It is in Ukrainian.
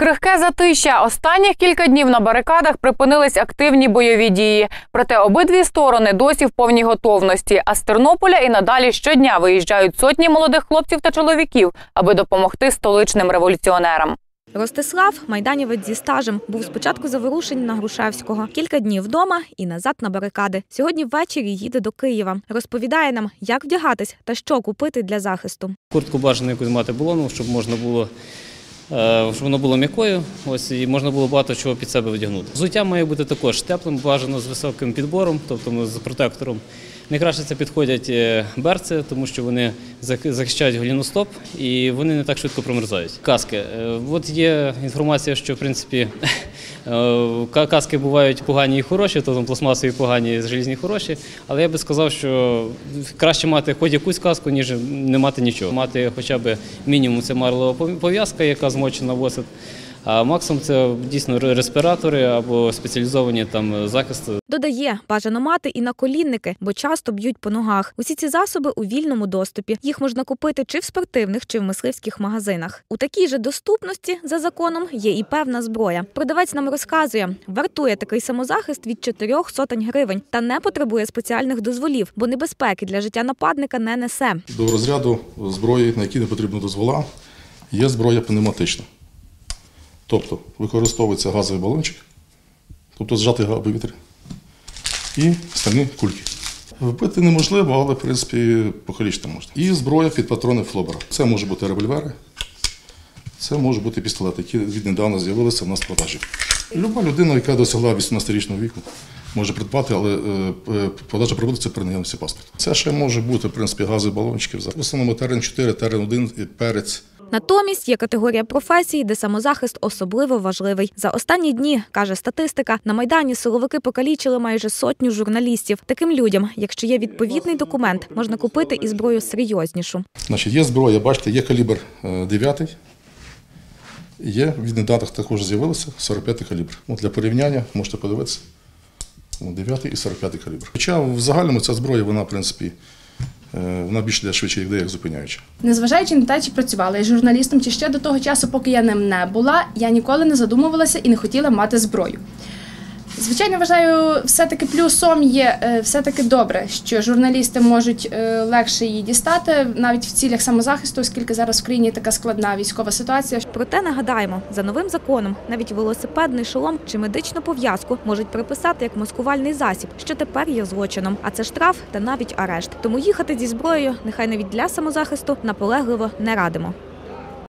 Крихке затища. Останніх кілька днів на барикадах припинились активні бойові дії. Проте обидві сторони досі в повній готовності. А з Тернополя і надалі щодня виїжджають сотні молодих хлопців та чоловіків, аби допомогти столичним революціонерам. Ростислав, майданівець зі стажем, був спочатку заворушень на Грушевського. Кілька днів вдома і назад на барикади. Сьогодні ввечері їде до Києва. Розповідає нам, як вдягатись та що купити для захисту. Куртку бажано якусь мати булону, щоб можна було. Е, Щоб воно було м'якою, ось і можна було багато чого під себе видягнути. Взуття має бути також теплим, бажано з високим підбором, тобто з протектором. Найкраще це підходять е, берці, тому що вони захищають голіностоп і вони не так швидко промерзають. Каски. Е, От є інформація, що в принципі е, каски бувають погані і хороші, тобто пластмасові погані, желізні хороші. Але я би сказав, що краще мати хоч якусь каску, ніж не мати нічого. Мати хоча б мінімум це марлова пов'язка, яка змочена в. А максимум це дійсно респіратори або спеціалізовані там захисти. Додає, бажано мати і наколінники, бо часто б'ють по ногах. Усі ці засоби у вільному доступі. Їх можна купити чи в спортивних, чи в мисливських магазинах. У такій же доступності за законом є і певна зброя. Продавець нам розказує, вартує такий самозахист від чотирьох сотень гривень та не потребує спеціальних дозволів, бо небезпеки для життя нападника не несе. До розряду зброї, на які не потрібно дозвола, є зброя пневматична. Тобто використовується газовий балончик, тобто зжатий повітря, і стальні кульки. Вбити неможливо, але в принципі покалічити можна. І зброя під патрони Флобера. Це може бути револьвери, це може бути пістолети, які віднедавна з'явилися в нас в продажі. Люба людина, яка досягла 18-річного віку, може придбати, але е, е, продажа проводиться при наявності паспорту. Це ще може бути, в принципі, газові балончики. В основному терен 4, терен 1 і перець. Натомість є категорія професій, де самозахист особливо важливий. За останні дні, каже статистика, на майдані силовики покалічили майже сотню журналістів. Таким людям, якщо є відповідний документ, можна купити і зброю серйознішу. Значить, є зброя, бачите, є калібр е, 9, є в віднедавнах також з'явилося 45 калібр. От для порівняння можете подивитися. От 9 і 45 калібр. Хоча в загальному ця зброя, вона, в принципі, е, вона більше йде швидше йде, як зупиняюча. Незважаючи на те, чи працювала я журналістом, чи ще до того часу, поки я ним не була, я ніколи не задумувалася і не хотіла мати зброю. Звичайно, вважаю, все-таки плюсом є е, все-таки добре, що журналісти можуть е, легше її дістати навіть в цілях самозахисту, оскільки зараз в країні така складна військова ситуація. Проте нагадаємо, за новим законом навіть велосипедний шолом чи медичну пов'язку можуть приписати як маскувальний засіб, що тепер є злочином. А це штраф та навіть арешт. Тому їхати зі зброєю, нехай навіть для самозахисту, наполегливо не радимо.